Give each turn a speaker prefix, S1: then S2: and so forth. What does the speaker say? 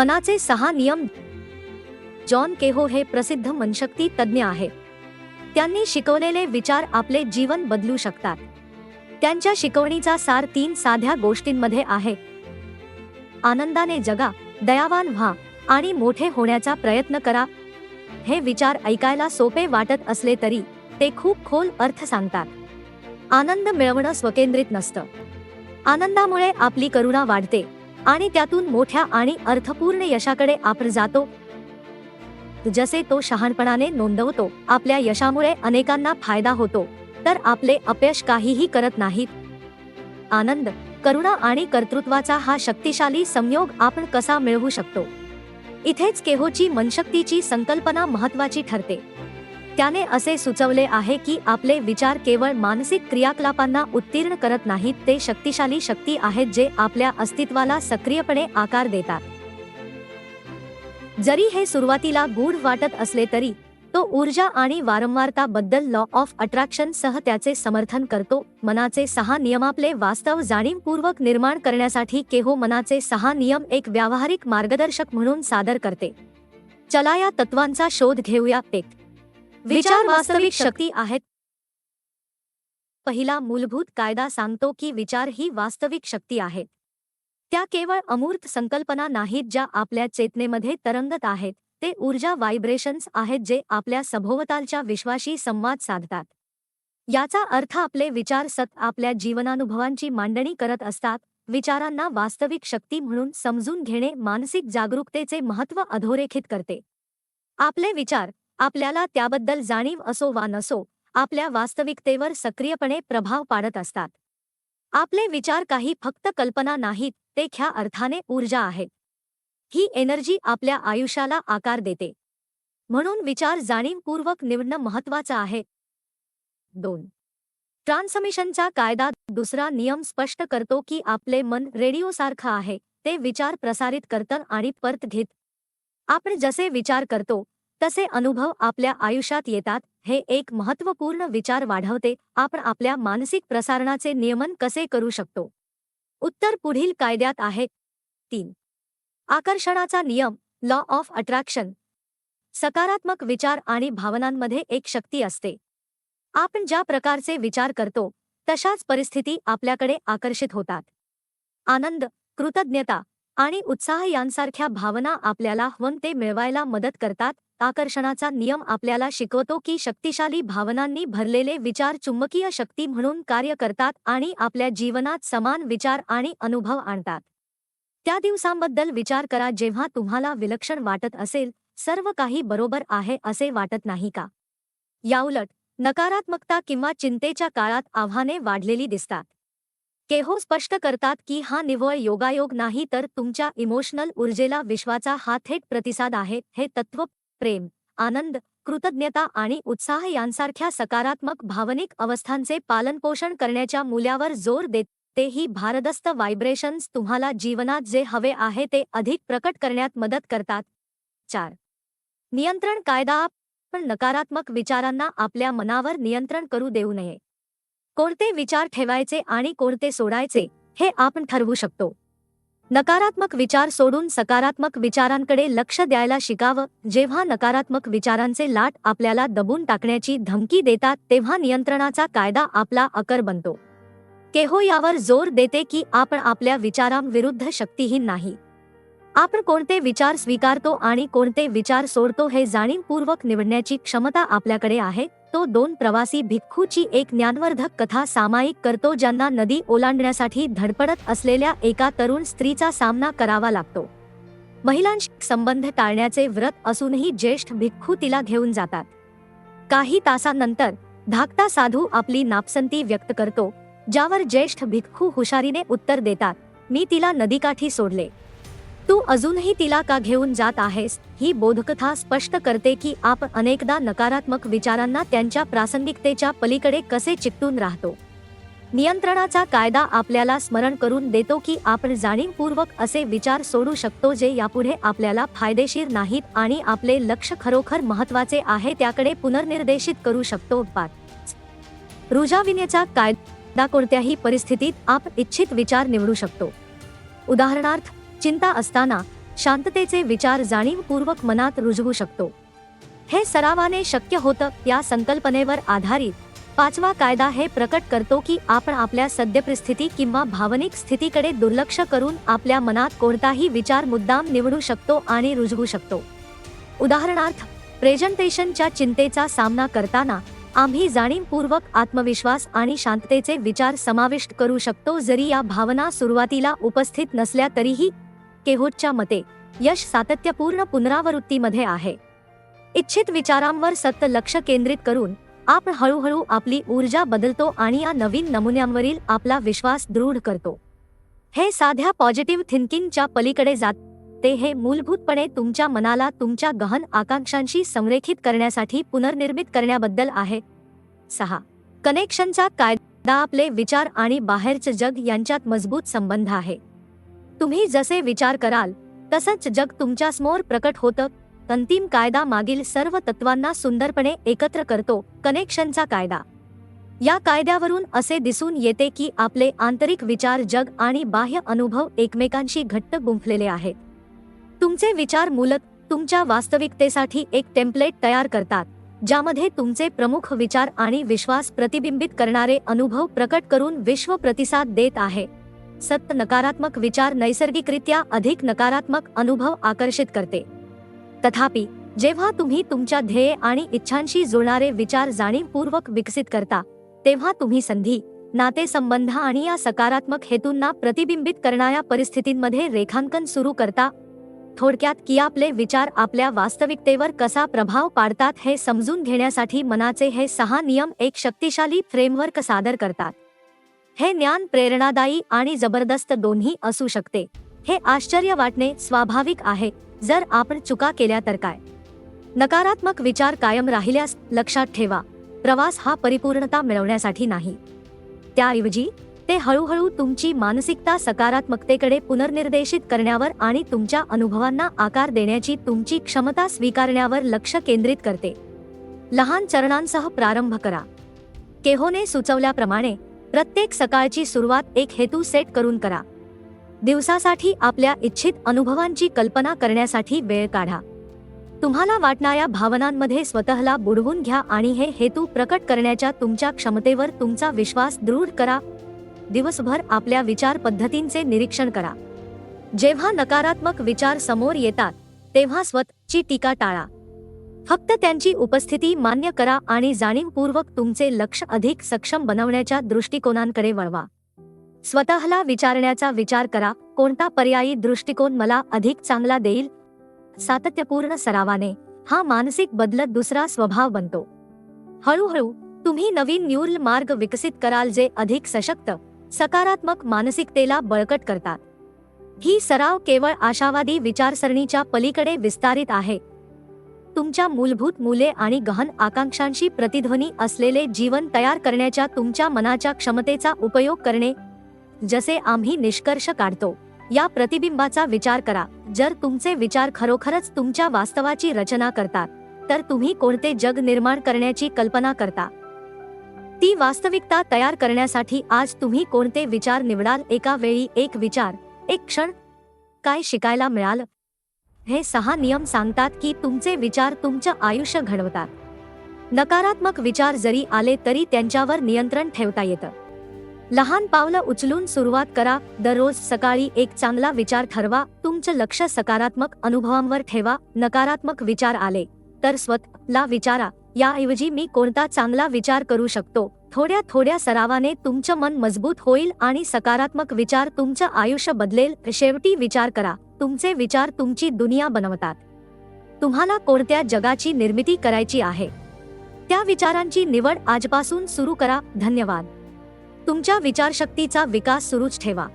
S1: मनाचे सहा नियम. जॉन केहो हे प्रसिद्ध मनशक्ती तज्ज्ञ आहे. त्यांनी शिकवलेले विचार आपले जीवन बदलू शकतात. त्यांच्या शिकवणीचा सार तीन साध्या गोष्टींमध्ये आहे. आनंदाने जगा दयावान व्हा आणि मोठे होण्याचा प्रयत्न करा. हे विचार ऐकायला सोपे वाटत असले तरी ते खूप खोल अर्थ सांगतात. आनंद मिळवणं स्वकेंद्रित नसतं. आनंदामुळे आपली करुणा वाढते. आणि त्यातून मोठ्या आणि अर्थपूर्ण यशाकडे आपण जातो. जसे तो शहाणपणाने नोंदवतो आपल्या यशामुळे अनेकांना फायदा होतो तर आपले अपयश काहीही करत नाहीत. आनंद करुणा आणि कर्तृत्वाचा हा शक्तिशाली संयोग आपण कसा मिळवू शकतो? इथेच केहोची मनशक्तीची संकल्पना महत्वाची ठरते. त्याने असे सुचवले आहे की आपले विचार केवळ मानसिक क्रियाकलापांना उत्तीर्ण करत नाहीत ते शक्तिशाली शक्ती आहेत जे आपल्या अस्तित्वाला सक्रियपणे आकार देतात. जरी हे सुरुवातीला गूढ वाटत असले तरी तो ऊर्जा आणि वारंवारता बद्दल लॉ ऑफ अट्रॅक्शन सह त्याचे समर्थन करतो मनाचे सहा नियम आपले वास्तव जाणीवपूर्वक निर्माण करण्यासाठी केहो मनाचे सहा नियम एक व्यावहारिक मार्गदर्शक म्हणून सादर करते. चला या तत्वांचा शोध घेऊया एक. विचार वास्तविक शक्ती आहेत. पहिला मूलभूत कायदा सांगतो की विचार ही वास्तविक शक्ती आहे. त्या केवळ अमूर्त संकल्पना नाहीत ज्या आपल्या चेतनेमध्ये तरंगत आहेत. ते ऊर्जा व्हायब्रेशन्स आहेत जे आपल्या सभोवतालच्या विश्वाशी संवाद साधतात. याचा अर्थ आपले विचार सत आपल्या जीवनानुभवांची मांडणी करत असतात. विचारांना वास्तविक शक्ती म्हणून समजून घेणे मानसिक जागरूकतेचे महत्त्व अधोरेखित करते. आपले विचार आपल्याला त्याबद्दल जाणीव असो वा नसो आपल्या वास्तविकतेवर सक्रियपणे प्रभाव पाडत असतात. आपले विचार काही फक्त कल्पना नाहीत ते ख्या अर्थाने ऊर्जा आहेत ही एनर्जी आपल्या आयुष्याला आकार देते. म्हणून विचार जाणीवपूर्वक निवडणं महत्वाचं आहे. दोन. ट्रान्समिशनचा कायदा दुसरा नियम स्पष्ट करतो की आपले मन रेडिओसारखं आहे ते विचार प्रसारित करतं आणि परत घेत. आपण जसे विचार करतो तसे अनुभव आपल्या आयुष्यात येतात हे एक महत्त्वपूर्ण विचार वाढवते आपण आपल्या मानसिक प्रसारणाचे नियमन कसे करू शकतो? उत्तर पुढील कायद्यात आहे. तीन. आकर्षणाचा नियम लॉ ऑफ अट्रॅक्शन सकारात्मक विचार आणि भावनांमध्ये एक शक्ती असते. आपण ज्या प्रकारचे विचार करतो तशाच परिस्थिती आपल्याकडे आकर्षित होतात. आनंद कृतज्ञता आणि उत्साह यांसारख्या भावना आपल्याला हवं ते मिळवायला मदत करतात आकर्षणाचा नियम आपल्याला शिकवतो की शक्तिशाली भावनांनी भरलेले विचार चुंबकीय शक्ती म्हणून कार्य करतात आणि आपल्या जीवनात समान विचार आणि अनुभव आणतात. त्या दिवसांबद्दल विचार करा जेव्हा तुम्हाला विलक्षण वाटत असेल सर्व काही बरोबर आहे असे वाटत नाही का? याउलट नकारात्मकता किंवा चिंतेच्या काळात आव्हाने वाढलेली दिसतात. केहो स्पष्ट करतात की हा निव्वळ योगायोग नाही तर तुमच्या इमोशनल ऊर्जेला विश्वाचा हा थेट प्रतिसाद आहे हे तत्व प्रेम आनंद कृतज्ञता आणि उत्साह यांसारख्या सकारात्मक भावनिक अवस्थांचे पालनपोषण करण्याच्या मूल्यावर जोर देते ही भारदस्त व्हायब्रेशन्स तुम्हाला जीवनात जे हवे आहे ते अधिक प्रकट करण्यात मदत करतात. चार. नियंत्रण कायदा पण नकारात्मक विचारांना आपल्या मनावर नियंत्रण करू देऊ नये. कोणते विचार ठेवायचे आणि कोणते सोडायचे हे आपण ठरवू शकतो. नकारात्मक विचार सोडून सकारात्मक विचारांकडे लक्ष द्यायला शिकावं. जेव्हा नकारात्मक विचारांचे लाट आपल्याला दबून टाकण्याची धमकी देतात तेव्हा नियंत्रणाचा कायदा आपला अकर बनतो. केहो यावर जोर देते की आपण आपल्या विचारांविरुद्ध शक्तीहीन नाही. आपण कोणते विचार स्वीकारतो आणि कोणते विचार सोडतो हे जाणीवपूर्वक निवडण्याची क्षमता आपल्याकडे आहे. तो दोन प्रवासी भिक्खूची एक ज्ञानवर्धक कथा सामायिक करतो ज्यांना नदी ओलांडण्यासाठी धडपडत असलेल्या एका तरुण स्त्रीचा सामना करावा लागतो. महिलांशी संबंध टाळण्याचे व्रत असूनही ज्येष्ठ भिक्खू तिला घेऊन जातात. काही तासांनंतर धाकटा साधू आपली नापसंती व्यक्त करतो ज्यावर ज्येष्ठ भिक्खू हुशारीने उत्तर देतात मी तिला नदीकाठी सोडले. तू अजूनही तिला का घेऊन जात आहेस? ही बोधकथा स्पष्ट करते की आपण अनेकदा नकारात्मक विचारांना त्यांच्या प्रासंगिकतेच्या पलीकडे कसे चिकटून राहतो. नियंत्रणाचा कायदा आपल्याला स्मरण करून देतो की आपण जाणीवपूर्वक असे विचार सोडू शकतो जे यापुढे आपल्याला फायदेशीर नाहीत आणि आपले लक्ष खरोखर महत्त्वाचे आहे त्याकडे पुनर्निर्देशित करू शकतो. पाच. रुजाविनेचा कायदा कोणत्याही परिस्थितीत आप इच्छित विचार निवडू शकतो. उदाहरणार्थ चिंता असताना शांततेचे विचार जाणीवपूर्वक मनात रुजवू शकतो. हे सरावाने शक्य होतं या संकल्पनेवर आधारित पाचवा कायदा हे प्रकट करतो की आपण आपल्या सद्यपरिस्थिती किंवा भावनिक स्थितीकडे दुर्लक्ष करून आपल्या मनात कोणताही विचार मुद्दाम निवडू शकतो आणि रुजवू शकतो. उदाहरणार्थ प्रेझेंटेशनच्या चिंतेचा सामना करताना आम्ही जाणीवपूर्वक आत्मविश्वास आणि शांततेचे विचार समाविष्ट करू शकतो जरी या भावना सुरुवातीला उपस्थित नसल्या तरीही केहोटच्या मते यश सातत्यपूर्ण पुनरावृत्तीमध्ये आहे. इच्छित विचारांवर सतत लक्ष केंद्रित करून आपण हळूहळू आपली ऊर्जा बदलतो आणि या नवीन नमुन्यांवरील आपला विश्वास दृढ करतो. हे साध्या पॉझिटिव्ह थिंकिंगच्या पलीकडे जात ते हे मूलभूतपणे तुमच्या मनाला तुमच्या गहन आकांक्षांशी संरेखित करण्यासाठी पुनर्निर्मित करण्याबद्दल आहे. सहा. कनेक्शनचा कायदा आपले विचार आणि बाहेरचं जग यांच्यात मजबूत संबंध आहे. तुम्ही जसे विचार कराल तसंच जग तुमच्यासमोर प्रकट होतं. अंतिम कायदा मागील सर्व तत्वांना सुंदरपणे एकत्र करतो कनेक्शनचा कायदा. या कायद्यावरून असे दिसून येते की आपले आंतरिक विचार जग आणि बाह्य अनुभव एकमेकांशी घट्ट गुंफलेले आहेत. तुमचे विचार मूलत तुमच्या वास्तविकतेसाठी एक टेम्पलेट तयार करतात ज्यामध्ये तुमचे प्रमुख विचार आणि विश्वास प्रतिबिंबित करणारे अनुभव प्रकट करून विश्व प्रतिसाद देत आहे. सत्य नकारात्मक विचार नैसर्गिकरित्या अधिक नकारात्मक अनुभव आकर्षित करते. तथापि जेव्हा तुम्ही तुमच्या ध्येय आणि इच्छांशी जुळणारे विचार जाणीवपूर्वक विकसित करता तेव्हा तुम्ही संधी नातेसंबंध आणि या सकारात्मक हेतूंना प्रतिबिंबित करणाऱ्या परिस्थितींमध्ये रेखांकन सुरू करता. थोडक्यात की आपले विचार आपल्या वास्तविकतेवर कसा प्रभाव पाडतात हे समजून घेण्यासाठी मनाचे हे सहा नियम एक शक्तिशाली फ्रेमवर्क सादर करतात. हे ज्ञान प्रेरणादायी आणि जबरदस्त दोन्ही असू शकते. हे आश्चर्य वाटणे स्वाभाविक आहे जर आपण चुका केल्या तर काय? नकारात्मक विचार कायम राहिल्यास लक्षात ठेवा प्रवास हा परिपूर्णता मिळवण्यासाठी नाही. त्याऐवजी ते हळूहळू तुमची मानसिकता सकारात्मकतेकडे पुनर्निर्देशित करण्यावर आणि तुमच्या अनुभवांना आकार देण्याची तुमची क्षमता स्वीकारण्यावर लक्ष केंद्रित करते. लहान चरणांसह प्रारंभ करा. केहोने सुचवल्याप्रमाणे प्रत्येक सकाळची सुरुवात एक हेतू सेट करून करा. दिवसासाठी आपल्या इच्छित अनुभवांची कल्पना करण्यासाठी वेळ काढा. तुम्हाला वाटणाऱ्या भावनांमध्ये स्वतःला बुडवून घ्या आणि हे हेतू प्रकट करण्याच्या तुमच्या क्षमतेवर तुमचा विश्वास दृढ करा. दिवसभर आपल्या विचार पद्धतींचे निरीक्षण करा. जेव्हा नकारात्मक विचार समोर येतात तेव्हा स्वतःची टीका टाळा. फक्त त्यांची उपस्थिती मान्य करा आणि जाणीवपूर्वक तुमचे लक्ष अधिक सक्षम बनवण्याच्या दृष्टिकोनांकडे वळवा. स्वतःला विचारण्याचा विचार करा कोणता पर्यायी दृष्टिकोन मला अधिक चांगला देईल? सातत्यपूर्ण सरावाने हा मानसिक बदलत दुसरा स्वभाव बनतो. हळूहळू तुम्ही नवीन न्यूरल मार्ग विकसित कराल जे अधिक सशक्त सकारात्मक मानसिकतेला बळकट करतात. ही सराव केवळ आशावादी विचारसरणीच्या पलीकडे विस्तारित आहे. तुमच्या मूलभूत मुले आणि गहन आकांक्षांशी प्रतिध्वनी असलेले जीवन तयार करण्याच्या तुमच्या मनाच्या क्षमतेचा उपयोग करणे जसे आम्ही निष्कर्ष काढतो. या प्रतिबिंबाचा विचार करा. जर तुमचे विचार खरोखरच तुमच्या वास्तवाची रचना करतात तर तुम्ही कोणते जग निर्माण करण्याची कल्पना करता? ती वास्तविकता तयार करण्यासाठी आज तुम्ही कोणते विचार निवडाल? एका वेळी एक विचार एक क्षण काय शिकायला मिळालं? हे सहा नियम सांगतात की तुमचे विचार तुमचं आयुष्य घडवतात. नकारात्मक विचार जरी आले तरी त्यांच्यावर नियंत्रण ठेवता येतं. लहान पावलं उचलून सुरुवात करा दररोज सकाळी एक चांगला विचार ठरवा तुमचं लक्ष सकारात्मक अनुभवांवर ठेवा नकारात्मक विचार आले तर स्वतःला विचारा याऐवजी मी कोणता चांगला विचार करू शकतो? थोड्या थोड्या सरावाने तुमचं मन मजबूत होईल आणि सकारात्मक विचार तुमचं आयुष्य बदलेल. शेवटी विचार करा. तुमचे विचार तुमची दुनिया बनवतात. तुम्हाला कोणत्या जगाची निर्मिती करायची आहे? त्या विचारांची निवड आजपासून सुरू करा. धन्यवाद. तुमच्या विचारशक्तीचा विकास सुरूच ठेवा.